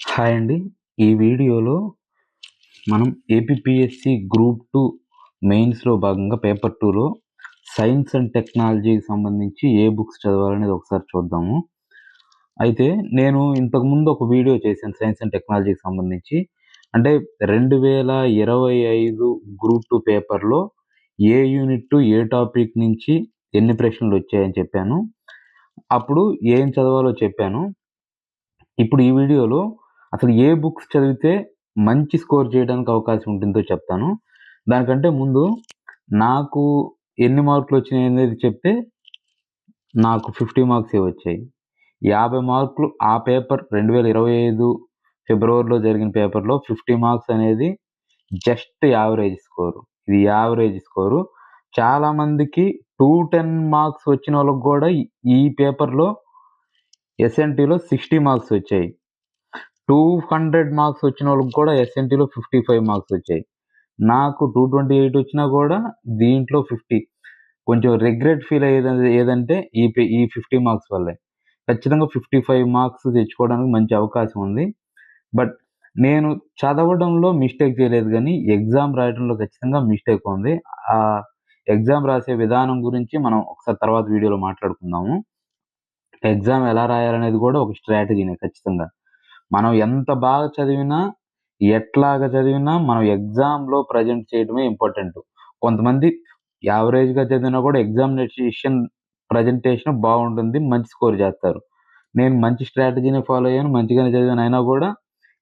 Hi అండి. ఈ వీడియోలో మనం ఏపీపీఎస్సీ గ్రూప్ టూ మెయిన్స్‌లో భాగంగా పేపర్ టూలో సైన్స్ అండ్ టెక్నాలజీకి సంబంధించి ఏ బుక్స్ చదవాలనేది ఒకసారి చూద్దాము. అయితే నేను ఇంతకుముందు ఒక వీడియో చేశాను సైన్స్ అండ్ టెక్నాలజీకి సంబంధించి. అంటే 2025 గ్రూప్ టూ పేపర్‌లో ఏ యూనిట్, ఏ టాపిక్ నుంచి ఎన్ని ప్రశ్నలు వచ్చాయని చెప్పాను. అప్పుడు ఏం చదవాలో చెప్పాను. ఇప్పుడు ఈ వీడియోలో అసలు ఏ బుక్స్ చదివితే మంచి స్కోర్ చేయడానికి అవకాశం ఉంటుందో చెప్తాను. దానికంటే ముందు నాకు ఎన్ని మార్కులు వచ్చినాయి అనేది చెప్తే నాకు 50 మార్క్సే వచ్చాయి. 50 మార్కులు ఆ పేపర్ 2025 ఫిబ్రవరిలో జరిగిన పేపర్‌లో 50 మార్క్స్ అనేది జస్ట్ యావరేజ్ స్కోరు. ఇది యావరేజ్ స్కోరు. చాలామందికి టూ టెన్ మార్క్స్ వచ్చిన వాళ్ళకి కూడా ఈ పేపర్‌లో ఎస్ఎన్‌టీలో 60 మార్క్స్ వచ్చాయి. 200 మార్క్స్ వచ్చిన వాళ్ళకి కూడా ఎస్ఎన్‌టీలో 55 మార్క్స్ వచ్చాయి. నాకు 228 వచ్చినా కూడా దీంట్లో 50 కొంచెం రిగ్రెట్ ఫీల్ అయ్యేది ఏదంటే ఈ ఈ 50 మార్క్స్ వల్లే. ఖచ్చితంగా 55 మార్క్స్ తెచ్చుకోవడానికి మంచి అవకాశం ఉంది. బట్ నేను చదవడంలో మిస్టేక్ చేయలేదు కానీ ఎగ్జామ్ రాయడంలో ఖచ్చితంగా మిస్టేక్ ఉంది. ఆ ఎగ్జామ్ రాసే విధానం గురించి మనం ఒకసారి తర్వాత వీడియోలో మాట్లాడుకుందాము. ఎగ్జామ్ ఎలా రాయాలనేది కూడా ఒక స్ట్రాటజీనే ఖచ్చితంగా. మనం ఎంత బాగా చదివినా, ఎట్లాగా చదివినా మనం ఎగ్జామ్‌లో ప్రెజెంట్ చేయడమే ఇంపార్టెంట్ కొంతమంది యావరేజ్‌గా చదివినా కూడా ఎగ్జామినేషన్ ప్రెజెంటేషన్ బాగుంటుంది మంచి స్కోర్ చేస్తారు నేను మంచి స్ట్రాటజీని ఫాలో అయ్యాను. మంచిగానే చదివాను. అయినా కూడా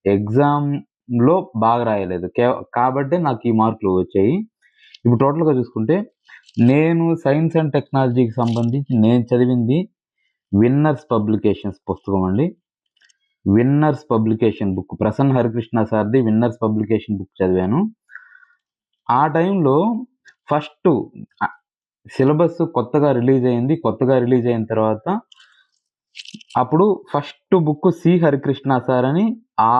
ఎగ్జామ్‌లో బాగా రాయలేదు. కే కాబట్టే నాకు ఈ మార్కులు వచ్చాయి. ఇప్పుడు టోటల్‌గా చూసుకుంటే నేను సైన్స్ అండ్ టెక్నాలజీకి సంబంధించి నేను చదివింది విన్నర్స్ పబ్లికేషన్స్ పుస్తకం అండి. Winners publication book Prasanna Harikrishna సార్‌ది winners publication book చదివాను. ఆ టైంలో ఫస్ట్ సిలబస్ కొత్తగా రిలీజ్ అయింది. కొత్తగా రిలీజ్ అయిన తర్వాత అప్పుడు first book C Harikrishna sir అని ఆ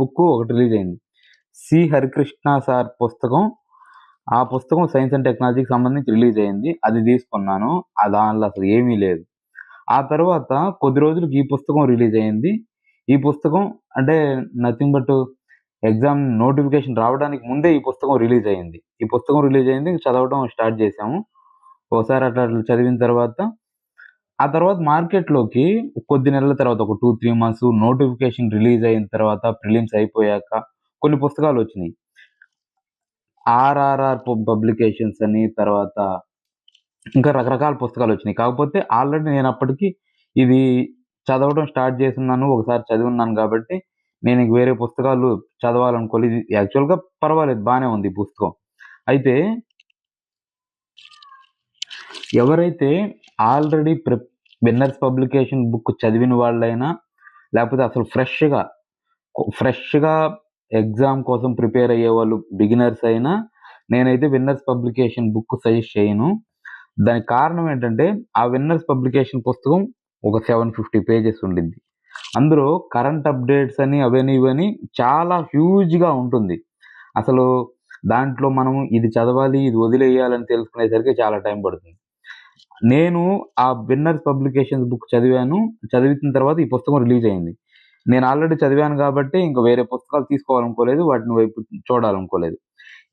బుక్ ఒకటి రిలీజ్ అయింది. సి హరికృష్ణ సార్ పుస్తకం ఆ పుస్తకం సైన్స్ అండ్ టెక్నాలజీకి సంబంధించి రిలీజ్ అయింది. అది తీసుకున్నాను. దానిలో అసలు ఏమీ లేదు. ఆ తర్వాత కొద్ది రోజులకి ఈ పుస్తకం రిలీజ్ అయింది. ఈ పుస్తకం అంటే నథింగ్ బట్ ఎగ్జామ్ నోటిఫికేషన్ రావడానికి ముందే ఈ పుస్తకం రిలీజ్ అయింది. ఈ పుస్తకం రిలీజ్ అయింది. చదవడం స్టార్ట్ చేశాము. ఒకసారి అట్లా అట్లా చదివిన తర్వాత ఆ తర్వాత మార్కెట్‌లోకి కొద్ది నెలల తర్వాత ఒక 2, 3 మంత్స్ నోటిఫికేషన్ రిలీజ్ అయిన తర్వాత ప్రిలిమ్స్ అయిపోయాక కొన్ని పుస్తకాలు వచ్చినాయి ఆర్ఆర్ఆర్ పబ్లికేషన్స్ అని తర్వాత ఇంకా రకరకాల పుస్తకాలు వచ్చినాయి కాకపోతే ఆల్రెడీ నేను అప్పటికి ఇది చదవడం స్టార్ట్ చేసున్నాను. ఒకసారి చదివిన్నాను కాబట్టి నేను ఇంక వేరే పుస్తకాలు చదవాలనుకోలేదు. ఇది యాక్చువల్‌గా పర్వాలేదు బాగానే ఉంది ఈ పుస్తకం. అయితే ఎవరైతే already prep winners publication book చదివిన వాళ్ళైనా, లేకపోతే అసలు ఫ్రెష్‌గా ఫ్రెష్‌గా ఎగ్జామ్ కోసం ప్రిపేర్ అయ్యేవాళ్ళు బిగినర్స్ అయినా నేనైతే విన్నర్స్ పబ్లికేషన్ బుక్ సజెస్ట్ చేయను. దానికి కారణం ఏంటంటే ఆ విన్నర్స్ పబ్లికేషన్ పుస్తకం ఒక 750 పేజెస్ ఉండిద్ది. అందులో కరెంట్ అప్డేట్స్ అని అవని ఇవని చాలా హ్యూజ్‌గా ఉంటుంది. అసలు దాంట్లో మనం ఇది చదవాలి, ఇది వదిలేయాలని తెలుసుకునేసరికి చాలా టైం పడుతుంది. నేను ఆ విన్నర్స్ పబ్లికేషన్స్ బుక్ చదివాను. చదివిన తర్వాత ఈ పుస్తకం రిలీజ్ అయింది. నేను ఆల్రెడీ చదివాను కాబట్టి ఇంక వేరే పుస్తకాలు తీసుకోవాలనుకోలేదు. వాటిని వైపు చూడాలనుకోలేదు.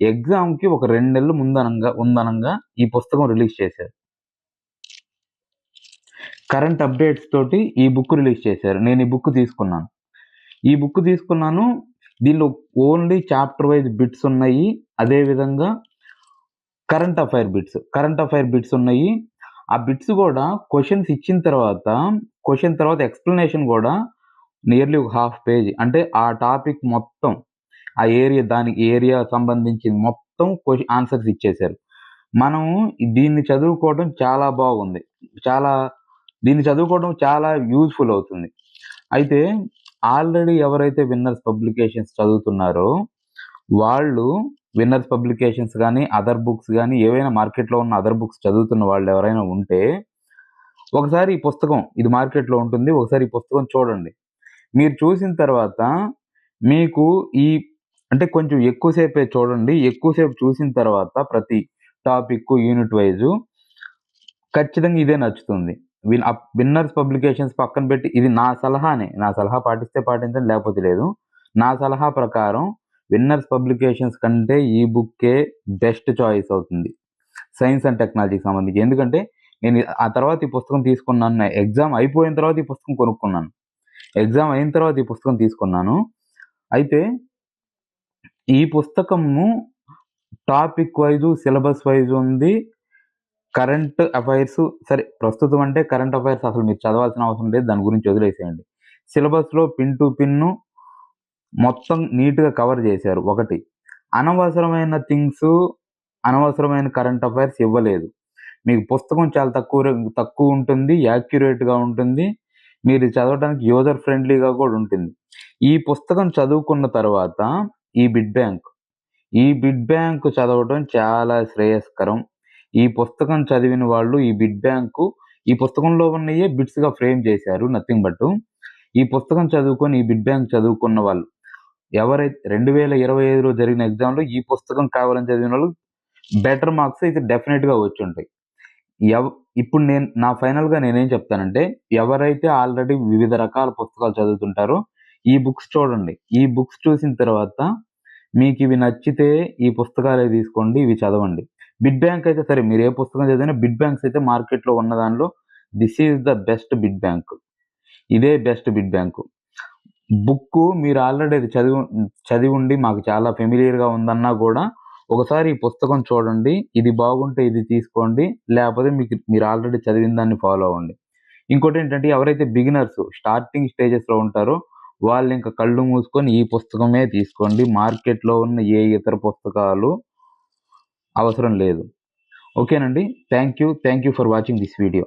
ఎగ్జామ్‌కి ఒక రెండు నెలలు ముందనంగా ఉందనంగా ఈ పుస్తకం రిలీజ్ చేశారు. కరెంట్ అప్డేట్స్ తోటి ఈ బుక్ రిలీజ్ చేశారు. నేను ఈ బుక్ తీసుకున్నాను. ఈ బుక్ తీసుకున్నాను. దీనిలో ఓన్లీ చాప్టర్ వైజ్ బిట్స్ ఉన్నాయి. అదే విధంగా current affair bits. Current affair bits ఉన్నాయి. ఆ బిట్స్ కూడా క్వశ్చన్స్ ఇచ్చిన తర్వాత క్వశ్చన్ తర్వాత ఎక్స్‌ప్లనేషన్ కూడా నియర్లీ ఒక హాఫ్ పేజ్. అంటే ఆ టాపిక్ మొత్తం ఆ ఏరియా దానికి ఏరియా సంబంధించింది మొత్తం క్వశ్చన్ ఆన్సర్స్ ఇచ్చేశారు. మనం దీన్ని చదువుకోవడం చాలా బాగుంది. చాలా దీన్ని చదువుకోవడం చాలా యూజ్‌ఫుల్ అవుతుంది. అయితే ఆల్రెడీ ఎవరైతే విన్నర్స్ పబ్లికేషన్స్ చదువుతున్నారో వాళ్ళు విన్నర్స్ పబ్లికేషన్స్ కానీ అదర్ బుక్స్ కానీ ఏవైనా మార్కెట్‌లో ఉన్న అదర్ బుక్స్ చదువుతున్న వాళ్ళు ఎవరైనా ఉంటే ఒకసారి ఈ పుస్తకం ఇది మార్కెట్‌లో ఉంటుంది. ఒకసారి ఈ పుస్తకం చూడండి. మీరు చూసిన తర్వాత మీకు ఈ అంటే కొంచెం ఎక్కువసేపే చూడండి. ఎక్కువసేపు చూసిన తర్వాత ప్రతి టాపిక్, యూనిట్ వైజు ఖచ్చితంగా ఇదే నచ్చుతుంది. విన్ విన్నర్స్ పబ్లికేషన్స్ పక్కన పెట్టి ఇది నా సలహానే. నా సలహా పాటిస్తే పాటించండి లేకపోతే లేదు. నా సలహా ప్రకారం విన్నర్స్ పబ్లికేషన్స్ కంటే ఈ బుక్కే బెస్ట్ చాయిస్ అవుతుంది. సైన్స్ అండ్ టెక్నాలజీకి సంబంధించి. ఎందుకంటే నేను ఆ తర్వాత ఈ పుస్తకం తీసుకున్నాను ఎగ్జామ్ అయిపోయిన తర్వాత ఈ పుస్తకం కొనుక్కున్నాను. ఎగ్జామ్ అయిన తర్వాత ఈ పుస్తకం తీసుకున్నాను. అయితే ఈ పుస్తకము టాపిక్ వైజు సిలబస్ వైజ్ ఉంది. కరెంట్ అఫైర్స్ సరే ప్రస్తుతం అంటే కరెంట్ అఫైర్స్ అసలు మీరు చదవాల్సిన అవసరం లేదు దాని గురించి వదిలేసేయండి. సిలబస్లో పిన్ టు పిన్ను మొత్తం నీట్గా కవర్ చేశారు. ఒకటి అనవసరమైన థింగ్స్ అనవసరమైన కరెంట్ అఫైర్స్ ఇవ్వలేదు. మీకు పుస్తకం చాలా తక్కువ తక్కువ ఉంటుంది యాక్యురేట్గా ఉంటుంది మీరు చదవడానికి యూజర్ ఫ్రెండ్లీగా కూడా ఉంటుంది. ఈ పుస్తకం చదువుకున్న తర్వాత ఈ బిడ్ బ్యాంక్ ఈ బిడ్ బ్యాంక్ చదవడం చాలా శ్రేయస్కరం. ఈ పుస్తకం చదివిన వాళ్ళు ఈ బిడ్ బ్యాంకు ఈ పుస్తకంలో ఉన్నయే బిట్స్గా ఫ్రేమ్ చేశారు నథింగ్ బట్ ఈ పుస్తకం చదువుకొని ఈ బిడ్ బ్యాంక్ చదువుకున్న వాళ్ళు ఎవరైతే రెండు వేల ఇరవై ఐదులో జరిగిన ఎగ్జామ్లో ఈ పుస్తకం కావాలని చదివిన వాళ్ళు బెటర్ మార్క్స్ అయితే డెఫినెట్గా వచ్చి ఉంటాయి. ఎవ ఇప్పుడు నేను నా ఫైనల్గా నేనేం చెప్తానంటే ఎవరైతే ఆల్రెడీ వివిధ రకాల పుస్తకాలు చదువుతుంటారో ఈ బుక్స్ చూడండి. ఈ బుక్స్ చూసిన తర్వాత మీకు ఇవి నచ్చితే ఈ పుస్తకాలే తీసుకోండి ఇవి చదవండి. బిడ్ బ్యాంక్ అయితే సరే మీరు ఏ పుస్తకం చదివినా బిడ్ బ్యాంక్స్ అయితే మార్కెట్లో ఉన్న దానిలో this is the best bit bank. ఇదే బెస్ట్ బిడ్ బ్యాంక్. బుక్ మీరు ఆల్రెడీ అది చదివి చదివి ఉండి మాకు చాలా ఫెమిలియర్గా ఉందన్నా కూడా ఒకసారి ఈ పుస్తకం చూడండి ఇది బాగుంటే ఇది తీసుకోండి లేకపోతే మీకు మీరు ఆల్రెడీ చదివిన దాన్ని ఫాలో అవ్వండి. ఇంకోటి ఏంటంటే ఎవరైతే బిగినర్స్ స్టార్టింగ్ స్టేజెస్లో ఉంటారో వాళ్ళు ఇంకా కళ్ళు మూసుకొని ఈ పుస్తకమే తీసుకోండి. మార్కెట్లో ఉన్న ఏ ఇతర పుస్తకాలు అవసరం లేదు. ఓకేనండి. Thank you thank you for watching this video.